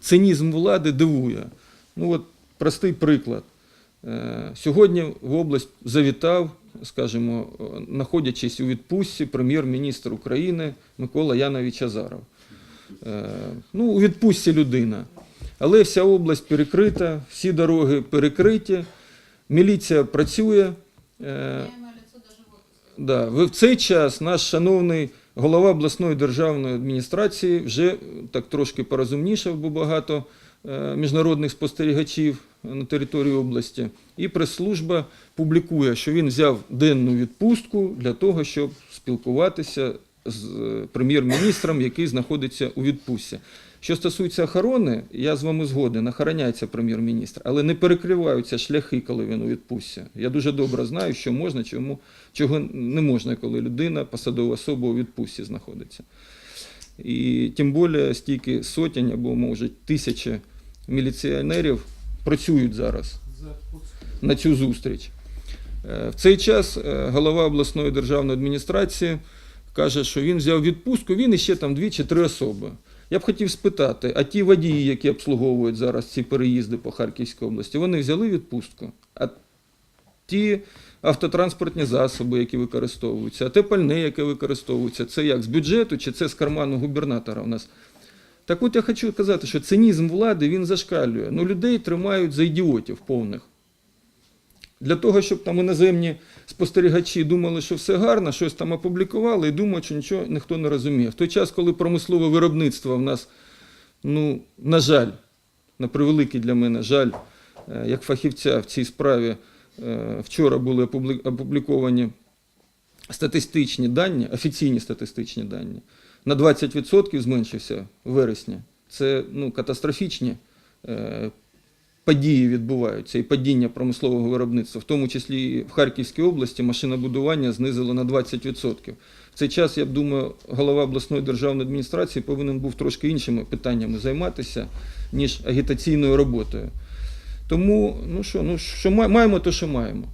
цинізм влади дивує. Ну от простий приклад. Е, Сьогодні в область завітав, скажімо, е, знаходячись у відпустці, прем'єр-міністр України Микола Янович Азаров. Е, Ну, у відпустці людина. Але вся область перекрита, всі дороги перекриті, міліція працює. Да, в цей час наш шановний голова обласної державної адміністрації вже е, так трошки порозумнішав, бо багато е, міжнародних спостерігачів на території області. І прес-служба публікує, що він взяв денну відпустку для того, щоб спілкуватися з е, прем'єр-міністром, який знаходиться у відпустці. Що стосується охорони, я з вами згоден, охороняється прем'єр-міністр, але не перекриваються шляхи, коли він у відпустці. Я дуже добре знаю, що можна, чому, чого не можна, коли людина, посадова особа у відпустці знаходиться. І тим більше стільки сотень або, може, тисячі міліціонерів працюють зараз на цю зустріч. Е, В цей час е, голова обласної державної адміністрації каже, що він взяв відпустку, він і ще там дві чи три особи. Я б хотів спитати, а ті водії, які обслуговують зараз ці переїзди по Харківській області, вони взяли відпустку? А ті автотранспортні засоби, які використовуються, а те пальне, яке використовується, це як з бюджету чи це з карману губернатора у нас? Так от я хочу казати, що цинізм влади він зашкалює. Ну, людей тримають за ідіотів повних. Для того, щоб там іноземні спостерігачі думали, що все гарно, щось там опублікували і думають, що нічого ніхто не розуміє. В той час, коли промислове виробництво в нас, ну, на жаль, на превеликий для мене жаль, е, як фахівця в цій справі, е, вчора були опубліковані статистичні дані, офіційні статистичні дані. На 20% зменшився в вересні. Це ну, катастрофічні е, події відбуваються і падіння промислового виробництва, в тому числі в Харківській області машинобудування знизило на 20%. В цей час, я думаю, голова обласної державної адміністрації повинен був трошки іншими питаннями займатися, ніж агітаційною роботою. Тому, ну що, ну що ма- маємо, то що маємо.